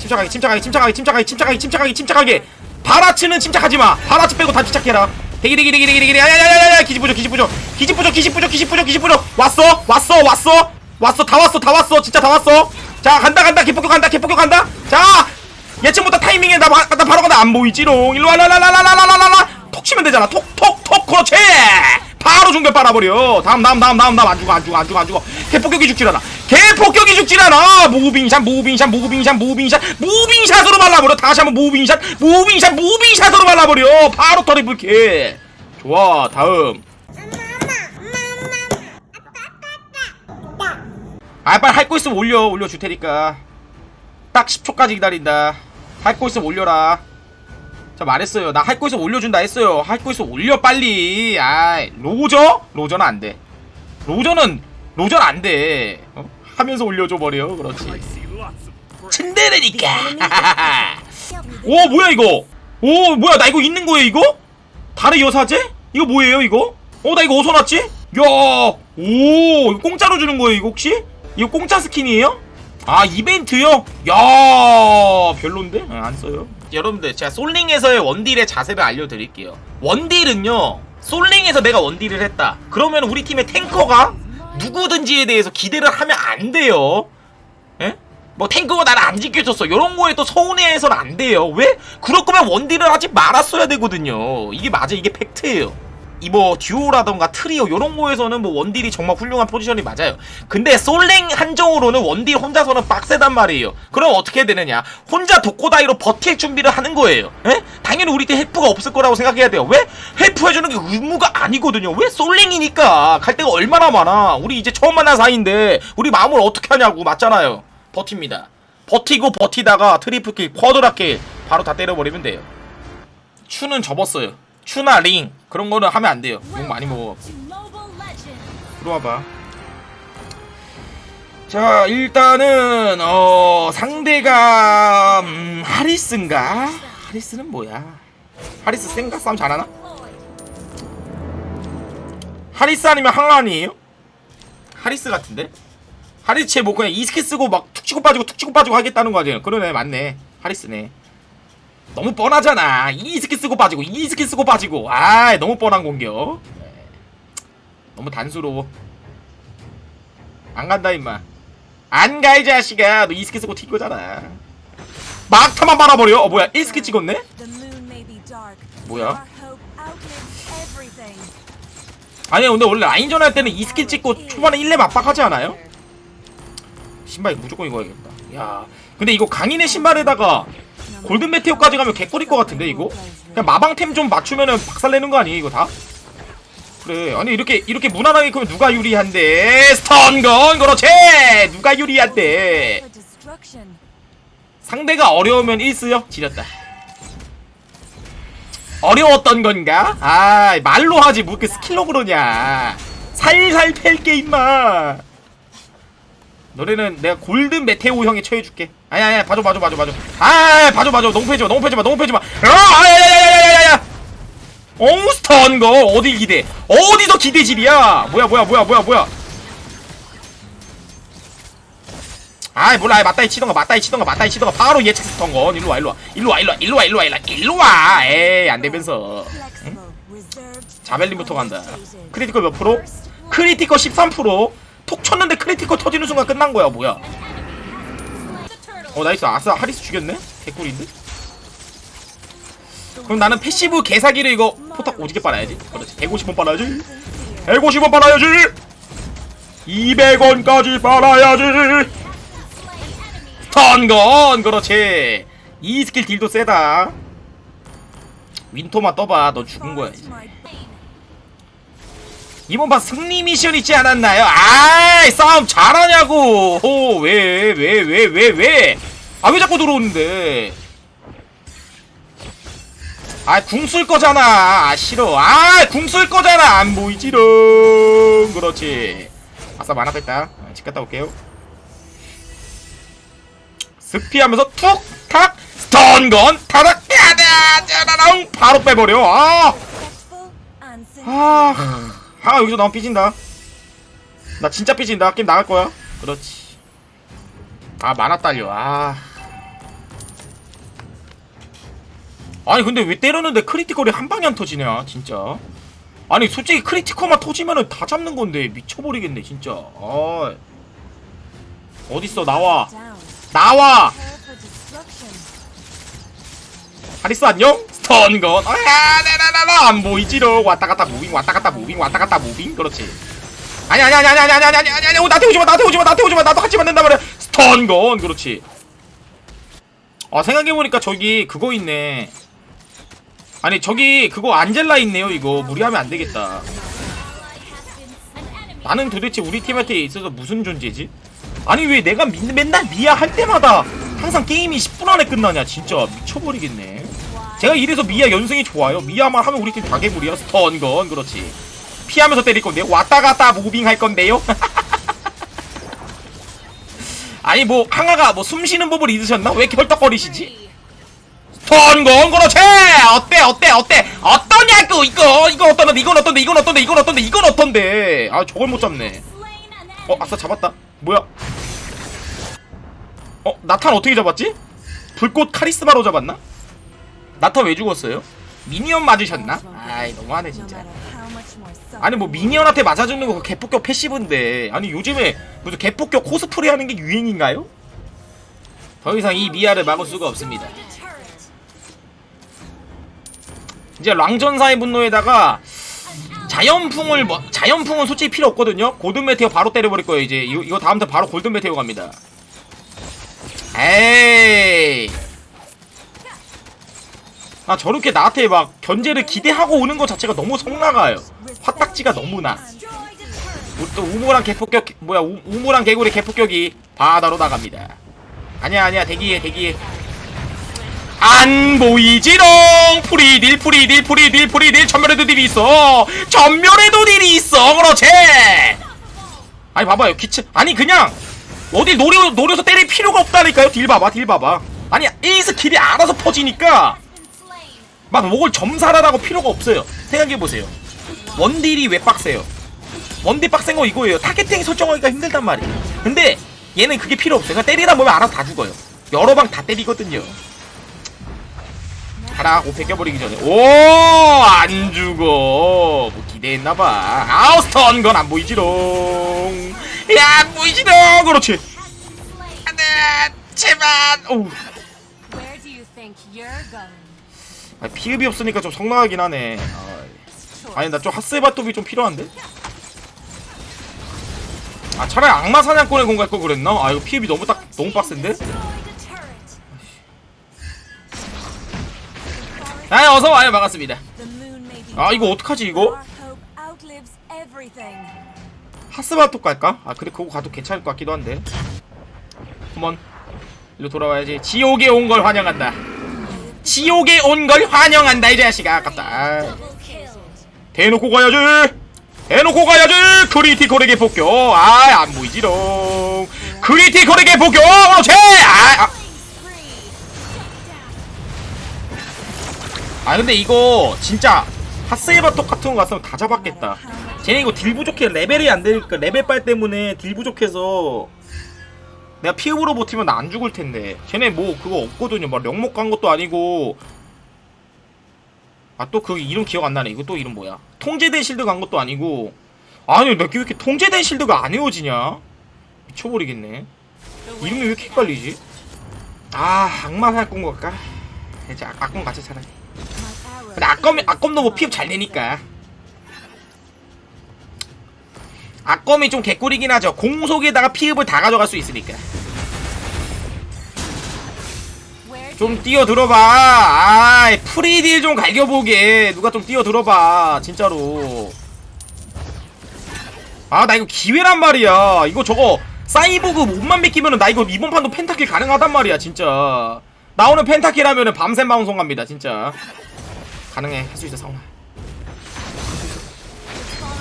침착하게 침착하게 침착하게 침착하게 침착하게 침착하게 침착하게. 바라츠는 침착하지 마. 바라츠 빼고 다 침착해라. 대기 대기 대기 대기 대기. 야야야야야. 기집부족 기집부족. 기집부족 기집부족 기집부족 기집부족. 왔어? 왔어? 왔어? 왔어? 다 왔어? 다 왔어? 진짜 다 왔어? 자 간다 간다. 개폭격 간다 개폭격 간다. 자 예측 못한 타이밍에 나, 바- 나 바로 간다. 안 보이지롱. 일로 와라라라라라라라라. 톡 치면 되잖아. 톡톡톡. 그렇지. 바로 중결 빨아버려. 다음 다음 다음 다음 다음. 안 죽어 안 죽어 안 죽어 안 죽어. 개폭격이 죽질 않아 개폭격이 죽질 않아. 무빙샷 무빙샷 무빙샷 무빙샷. 무빙샷으로 발라버려. 다시 한번 무빙샷 무빙샷 무빙샷으로 발라버려. 바로 터리블킬. 좋아 다음. 아 빨리 할 거 있으면 올려. 올려 줄 테니까. 딱 10초까지 기다린다. 할 거 있으면 올려라. 자 말했어요. 나 할 거 있으면 올려준다 했어요. 할 거 있으면 올려 빨리. 아이 로저? 로저는 안돼. 로저는 로저는 안돼. 어? 하면서 올려줘 버려 그렇지 츤데레니까 오 뭐야 이거 오 뭐야 나 이거 있는 거예요 이거? 달의 여사제? 이거 뭐예요 이거? 어 나 이거 어디서 났지? 야오 이거 공짜로 주는 거예요 이거 혹시? 이거 공짜 스킨이에요? 아 이벤트요? 야 별론데? 아, 안 써요 여러분들 제가 솔링에서의 원딜의 자세를 알려드릴게요 원딜은요 솔링에서 내가 원딜을 했다 그러면 우리 팀의 탱커가 누구든지에 대해서 기대를 하면 안 돼요. 예? 뭐 탱크가 나를 안 지켜줬어. 이런 거에 또 서운해해서는 안 돼요. 왜? 그럴 거면 원딜을 하지 말았어야 되거든요. 이게 맞아? 이게 팩트예요 이 뭐 듀오라던가 트리오 이런 거에서는 뭐 원딜이 정말 훌륭한 포지션이 맞아요 근데 솔랭 한정으로는 원딜 혼자서는 빡세단 말이에요 그럼 어떻게 되느냐 혼자 독고다이로 버틸 준비를 하는 거예요 에? 당연히 우리 팀 헬프가 없을 거라고 생각해야 돼요 왜? 헬프 해주는 게 의무가 아니거든요 왜? 솔랭이니까 갈 데가 얼마나 많아 우리 이제 처음 만난 사이인데 우리 마음을 어떻게 하냐고 맞잖아요 버팁니다. 버티고 버티다가 트리플킬, 쿼드라킬 바로 다 때려버리면 돼요. 추는 접었어요. 추나 링 그런 거는 하면 안 돼요. 욕 많이 먹어. 들어와봐. 자 일단은 어 상대가 음, 하리스인가? 하리스는 뭐야? 하리스 생각 싸움 잘하나? 하리스 아니면 항란이에요? 하리스 같은데? 하리체 뭐 그냥 이스킬 쓰고 막 툭 치고 빠지고 툭 치고 빠지고 하겠다는 거 아니에요? 그러네 맞네 하리스네 너무 뻔하잖아. 이 스킬 쓰고 빠지고 이 스킬 쓰고 빠지고. 아 너무 뻔한 공격. 네. 너무 단수로워. 안 간다 임마. 안 가 이 자식아. 너 이 스킬 쓰고 튄 거잖아. 막타만 빨아버려. 어 뭐야? 1스킬 찍었네? 뭐야? 아니야 근데 원래 라인전 할 때는 2스킬 찍고 초반에 1렙 압박하지 않아요? 신발 무조건 이거 해야겠다. 야 근데 이거 강인의 신발에다가 골든 메테오까지 가면 개꿀일 것 같은데 이거? 그냥 마방템 좀 맞추면은 박살내는 거 아니에요 이거 다? 그래 아니 이렇게 이렇게 무난하게 그러면 누가 유리한데 스턴건 그렇지 누가 유리한데 상대가 어려우면 1쓰요? 지렸다 어려웠던 건가? 아 말로 하지 뭐 이렇게 스킬로 그러냐 살살 팰게 임마 너네는 내가 골든 메테오 형에 처해줄게 아니 아니 봐줘 봐줘 봐줘 봐줘. 아 봐줘 봐줘. 너무 패지마 너무 패지마 너무 패지마. 아 아야야야야야야야. 어우 스턴 거? 어딜 기대? 어디서 기대질이야? 뭐야 뭐야 뭐야 뭐야 뭐야? 아이 몰라. 아이 맞다이 치던가 맞다이 치던가 맞다이 치던가. 바로 예측 스턴 건 일로와 일로와. 일로와 일로와 일로와 일로와 일로와. 일로와. 에이 안되면서. 자벨린부터 간다. 크리티컬 몇 프로? 크리티컬 13%? 톡 쳤는데 크리티컬 터지는 순간 끝난 거야 뭐야 어 나이스. 아싸 하리스 죽였네? 개꿀인데? 그럼 나는 패시브 개사기를 이거 포탑 오지게 빨아야지. 그렇지. 150원 빨아야지. 150원 빨아야지! 200원까지 빨아야지! 스턴건! 그렇지. 이 스킬 딜도 세다. 윈토만 떠봐. 너 죽은 거야 이제 이번 판 승리 미션 있지 않았나요? 아이 싸움 잘하냐고 왜 왜 왜 왜 왜 아 왜 자꾸 들어오는데 아 궁 쓸 거잖아 아 싫어 아 궁 쓸 거잖아 안 보이지롱 그렇지 아싸 만화 뺐다 아, 집 갔다 올게요 슥피하면서 툭탁 야다 짜라랑 바로 빼버려 아 아, 아 여기서 나만 삐진다. 나 진짜 삐진다. 게임 나갈 거야. 그렇지. 아 만화 딸려. 아. 아니 근데 왜 때렸는데 크리티컬이 한 방에 안 터지냐 진짜. 아니 솔직히 크리티컬만 터지면은 다 잡는 건데 미쳐버리겠네 진짜. 아 어딨어? 나와. 나와. 하리스 안녕? 스 턴건 아야 나나나나 안 보이지롱 왔다 갔다 무빙 왔다 갔다 무빙 왔다 갔다 무빙 그렇지 아니 아니 아니 아니 아니 아니 아니 아니 아니 나한테 오지마 나한테 오지마 나한테 오지마 나도 같이 만든단 말이야 스턴건 그렇지 아 생각해보니까 저기 그거 있네 아니 저기 그거 안젤라 있네요 이거 무리하면 안 되겠다 나는 도대체 우리 팀한테 있어서 무슨 존재지? 아니 왜 내가 미, 맨날 미아 할 때마다 항상 게임이 10분 안에 끝나냐 진짜 미쳐버리겠네 제가 이래서 미아 연승이 좋아요. 미아만 하면 우리 팀 다 개물이야. 스턴건. 그렇지. 피하면서 때릴 건데요. 왔다 갔다 무빙 할 건데요. 아니 뭐 항아가 뭐 숨 쉬는 법을 잊으셨나? 왜 이렇게 헐떡거리시지? 스턴건. 그렇지! 어때 어때 어때? 어떠냐고 이거! 이거 어떤데? 이건 어떤데? 이건 어떤데? 이건 어떤데? 이건 어떤데? 아 저걸 못 잡네. 어 아싸 잡았다. 뭐야? 어 나탄 어떻게 잡았지? 불꽃 카리스마로 잡았나? 나탄 왜 죽었어요? 미니언 맞으셨나? 아이 너무하네 진짜. 아니 뭐 미니언한테 맞아 죽는 거 개폭격 패시브인데 아니 요즘에 무슨 개폭격 코스프레 하는 게 유행인가요? 더 이상 이 미아를 막을 수가 없습니다 이제 랑전사의 분노에다가 자연풍을 뭐 자연풍은 솔직히 필요 없거든요. 골든 메테오 바로 때려버릴 거예요. 이제 이거, 이거 다음 턴 바로 골든 메테오 갑니다. 에이. 아 저렇게 나한테 막 견제를 기대하고 오는 것 자체가 너무 성나가요. 화딱지가 너무 나. 우리 또 우무랑 개폭격 뭐야 우, 우무랑 개구리 개폭격이 바다로 나갑니다. 아니야 아니야 대기해 대기해. 안 보이지롱 프리 딜 프리 딜 프리 딜 프리 딜 전멸에도 딜이 있어 전멸에도 딜이 있어 그렇지 아니 봐봐요 기체 아니 그냥 어디 노려 노려서 때릴 필요가 없다니까요 딜 봐봐 딜 봐봐 아니 이 스킬이 알아서 퍼지니까 막 목을 점살하라고 필요가 없어요. 생각해보세요. 원딜이 왜 빡세요? 원딜 빡센 거 이거예요. 타겟팅 설정하기가 힘들단 말이에요. 근데 얘는 그게 필요 없어요. 그냥 때리다 보면 알아서 다 죽어요. 여러 방 다 때리거든요. 하라고 벗겨버리기 전에. 오 안 죽어. 뭐 기대했나봐. 아우스턴. 건 안 보이지롱. 야안 보이지롱. 그렇지. 안돼. 제발. 오우? 아, 피흡이 없으니까 좀 성나가긴 하네 아, 아니 나 좀 핫세바톱이 좀 필요한데 아 차라리 악마 사냥꾼의 공갈 걸 그랬나? 아 이거 피흡이 너무 딱 너무 빡센데? 아 어서 와요 반갑습니다 아 이거 어떡하지 이거? 하스바톡 갈까? 아 그래 그거 가도 괜찮을 것 같기도 한데 한번 일로 돌아와야지 지옥에 온 걸 환영한다 지옥에 온 걸 환영한다 이 자식아. 아깝다. 대놓고 가야지. 대놓고 가야지. 크리티컬에게 폭격 아안 보이지롱. 크리티컬에게 폭격 그렇지! 아, 아. 아 근데 이거 진짜 핫세이바톡 같은 거 같으면 다 잡았겠다. 쟤네 이거 딜 부족해. 레벨이 안 되니까 레벨 빨 때문에 딜 부족해서 내가 피읍으로 버티면 나 안 죽을 텐데. 쟤네 뭐 그거 없거든요. 막 영목 간 것도 아니고. 아 또 그 이름 기억 안 나네. 이거 또 이름 뭐야? 통제된 실드 간 것도 아니고. 아니 내가 왜 이렇게 통제된 실드가 안 헤어지냐? 미쳐버리겠네. 이름이 왜 이렇게 헷갈리지? 아 악마 살꾼 걸까? 이제 악- 악공 같이 차라리. 근데 악검 악검도 뭐 피흡 잘 내니까. 악검이 좀 개꿀이긴 하죠. 공속에다가 피흡을 다 가져갈 수 있으니까 좀 뛰어들어봐. 아 프리딜 좀 갈겨보게. 누가 좀 뛰어들어봐 진짜로. 아 나 이거 기회란 말이야. 이거 저거 사이보그 몸만 뺏기면은 나 이거 이번 판도 펜타킬 가능하단 말이야 진짜. 나 오늘 펜타킬 하면은 밤샘 방송 갑니다 진짜. 가능해. 할 수 있어 성아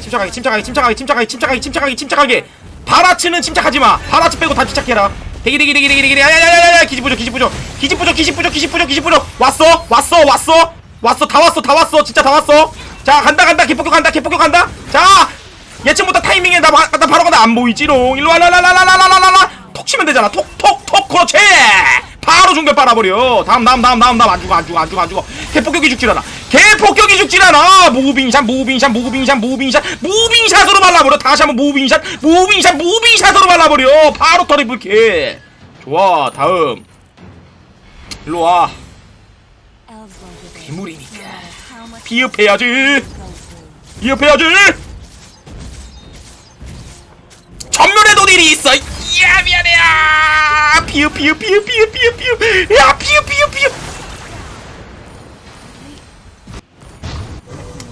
침착하게 침착하게 침착하게 침착하게 침착하게 침착하게 침착하게. 바라츠는 침착하지마. 바라츠 빼고 다 침착해라 대기 대기 대기 대기 대기. 야야야야야 기집부족 기집부족. 기집부족 기집부족 기집부족 기집부족. 왔어? 왔어? 왔어? 왔어? 다 왔어? 다 왔어? 진짜 다 왔어? 자 간다 간다. 개폭격 간다 개폭격 간다. 자 예측 못한 타이밍에 나, 바, 나 바로 간다. 안 보이지롱. 일로 와라라라라라라라라. 톡 치면 되잖아. 톡톡 톡. 그렇지 바로 중별 빨아버려. 다음 다음 다음 다음 다음. 안 죽어 안 죽어 안 죽어 안 죽어. 개폭격이 죽질 않아. 개폭격이 죽질 않아. 무빙샷 무빙샷 무빙샷 무빙샷. 무빙샷으로 발라버려. 다시 한번 무빙샷 무빙샷 무빙샷으로 발라버려. 바로 터리블킬 좋아 다음. 일로와. 괴물이니까. 비읍해야지. 비읍해야지. 전면에도 일이 있어 야 미안해 야 비읍 비읍 비읍 비읍 비읍 비읍 야 비읍 비읍 비읍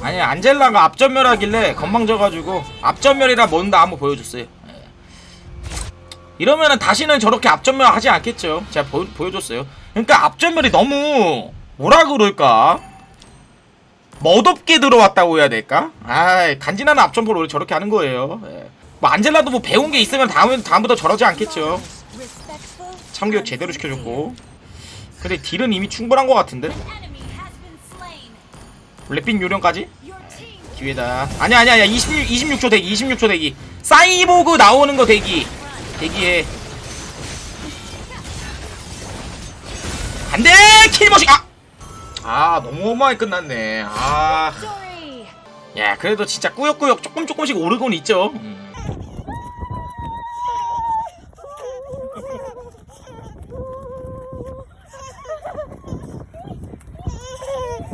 아니 안젤라가 앞전멸하길래 건방져가지고 앞전멸이라 뭔다 한번 보여줬어요 예. 이러면은 다시는 저렇게 앞전멸 하지 않겠죠 제가 보, 보여줬어요 그러니까 앞전멸이 너무 뭐라 그럴까 멋없게 들어왔다고 해야 될까? 아, 간지나는 앞점포를 원래 저렇게 하는 거예요. 예. 뭐 안젤라도 뭐 배운 게 있으면 다음에 다음부터 저러지 않겠죠. 참교육 제대로 시켜줬고. 근데 딜은 이미 충분한 것 같은데. 랩핑 요령까지 기회다. 아니 아니 아니야. 26 26초 대기. 26초 대기. 사이보그 나오는 거 대기. 대기해. 안돼 킬머신 아. 아 너무 험하게 끝났네. 아. 야 그래도 진짜 꾸역꾸역 조금 조금씩 오르곤 있죠 음.